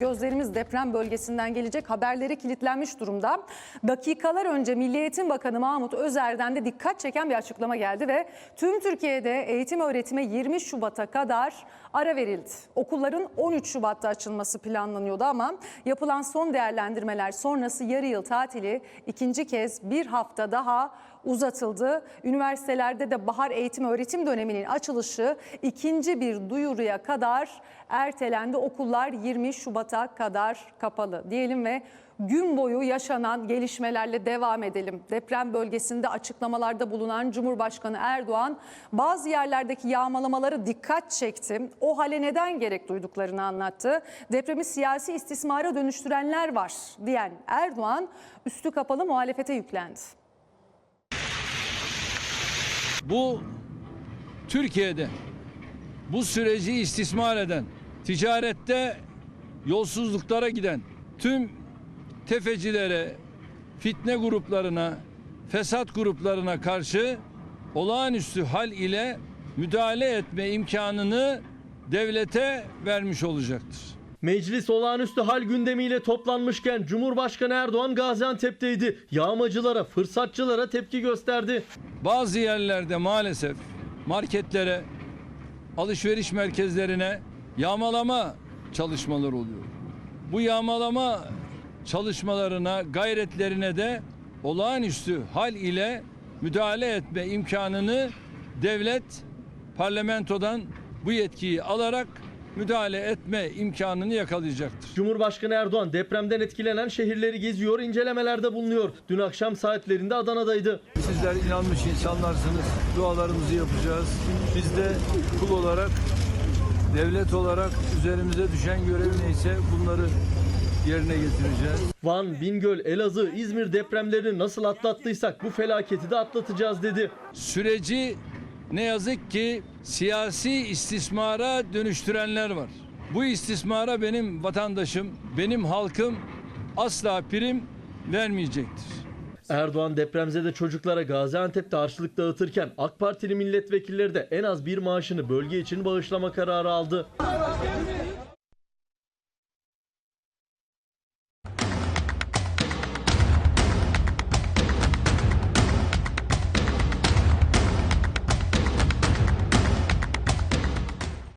Gözlerimiz deprem bölgesinden gelecek haberleri kilitlenmiş durumda. Dakikalar önce Milli Eğitim Bakanı Mahmut Özer'den de dikkat çeken bir açıklama geldi ve tüm Türkiye'de eğitim öğretime 20 Şubat'a kadar ara verildi. Okulların 13 Şubat'ta açılması planlanıyordu ama yapılan son değerlendirmeler sonrası yarı yıl tatili ikinci kez bir hafta daha uzatıldı. Üniversitelerde de bahar eğitim öğretim döneminin açılışı ikinci bir duyuruya kadar ertelendi. Okullar 20 Şubat'a kadar kapalı diyelim ve gün boyu yaşanan gelişmelerle devam edelim. Deprem bölgesinde açıklamalarda bulunan Cumhurbaşkanı Erdoğan bazı yerlerdeki yağmalamaları dikkat çekti. O hale neden gerek duyduklarını anlattı. Depremi siyasi istismara dönüştürenler var diyen Erdoğan üstü kapalı muhalefete yüklendi. Bu Türkiye'de bu süreci istismar eden, ticarette yolsuzluklara giden tüm tefecilere, fitne gruplarına, fesat gruplarına karşı olağanüstü hal ile müdahale etme imkanını devlete vermiş olacaktır. Meclis olağanüstü hal gündemiyle toplanmışken Cumhurbaşkanı Erdoğan Gaziantep'teydi. Yağmacılara, fırsatçılara tepki gösterdi. Bazı yerlerde maalesef marketlere, alışveriş merkezlerine yağmalama çalışmaları oluyor. Bu yağmalama çalışmalarına, gayretlerine de olağanüstü hal ile müdahale etme imkanını devlet parlamentodan bu yetkiyi alarak müdahale etme imkanını yakalayacaktır. Cumhurbaşkanı Erdoğan depremden etkilenen şehirleri geziyor, incelemelerde bulunuyor. Dün akşam saatlerinde Adana'daydı. Sizler inanmış insanlarsınız. Dualarımızı yapacağız. Biz de kul olarak, devlet olarak üzerimize düşen görev neyse bunları yerine getireceğiz. Van, Bingöl, Elazığ, İzmir depremlerini nasıl atlattıysak bu felaketi de atlatacağız dedi. Süreci ne yazık ki siyasi istismara dönüştürenler var. Bu istismara benim vatandaşım, benim halkım asla prim vermeyecektir. Erdoğan depremzede çocuklara Gaziantep'te harçlık dağıtırken AK Partili milletvekilleri de en az bir maaşını bölge için bağışlama kararı aldı.